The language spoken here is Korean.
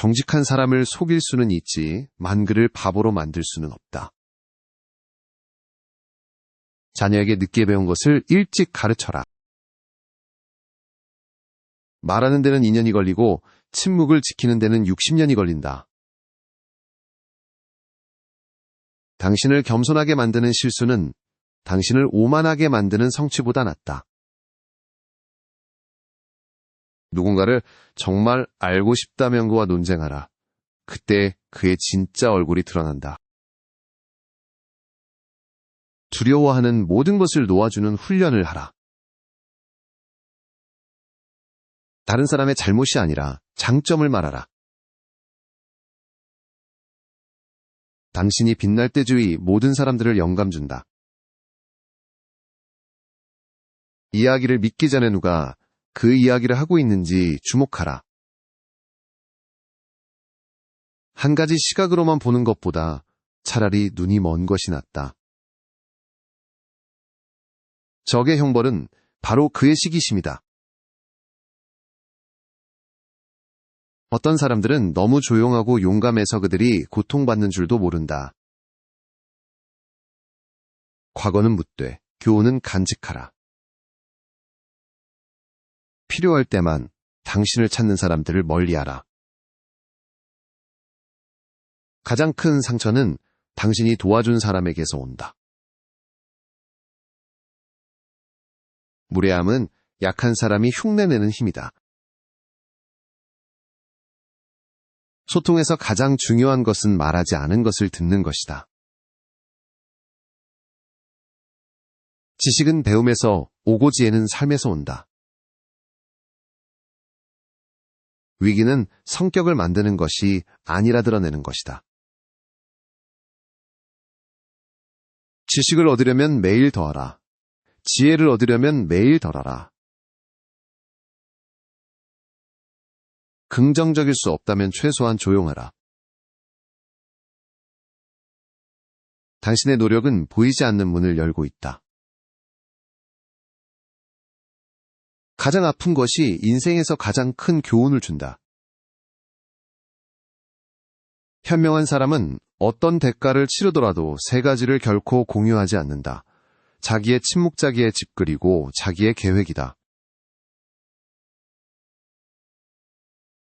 정직한 사람을 속일 수는 있지 만그를 바보로 만들 수는 없다. 자녀에게 늦게 배운 것을 일찍 가르쳐라. 말하는 데는 2년이 걸리고 침묵을 지키는 데는 60년이 걸린다. 당신을 겸손하게 만드는 실수는 당신을 오만하게 만드는 성취보다 낫다. 누군가를 정말 알고 싶다면 그와 논쟁하라. 그때 그의 진짜 얼굴이 드러난다. 두려워하는 모든 것을 놓아주는 훈련을 하라. 다른 사람의 잘못이 아니라 장점을 말하라. 당신이 빛날 때 주의 모든 사람들을 영감 준다. 이야기를 믿기 전에 누가 그 이야기를 하고 있는지 주목하라. 한 가지 시각으로만 보는 것보다 차라리 눈이 먼 것이 낫다. 적의 형벌은 바로 그의 시기심이다. 어떤 사람들은 너무 조용하고 용감해서 그들이 고통받는 줄도 모른다. 과거는 묻되 교훈은 간직하라. 필요할 때만 당신을 찾는 사람들을 멀리하라. 가장 큰 상처는 당신이 도와준 사람에게서 온다. 무례함은 약한 사람이 흉내내는 힘이다. 소통에서 가장 중요한 것은 말하지 않은 것을 듣는 것이다. 지식은 배움에서 오고 지혜는 삶에서 온다. 위기는 성격을 만드는 것이 아니라 드러내는 것이다. 지식을 얻으려면 매일 더하라. 지혜를 얻으려면 매일 덜하라. 긍정적일 수 없다면 최소한 조용하라. 당신의 노력은 보이지 않는 문을 열고 있다. 가장 아픈 것이 인생에서 가장 큰 교훈을 준다. 현명한 사람은 어떤 대가를 치르더라도 세 가지를 결코 공유하지 않는다. 자기의 침묵 자기의 집 그리고 자기의 계획이다.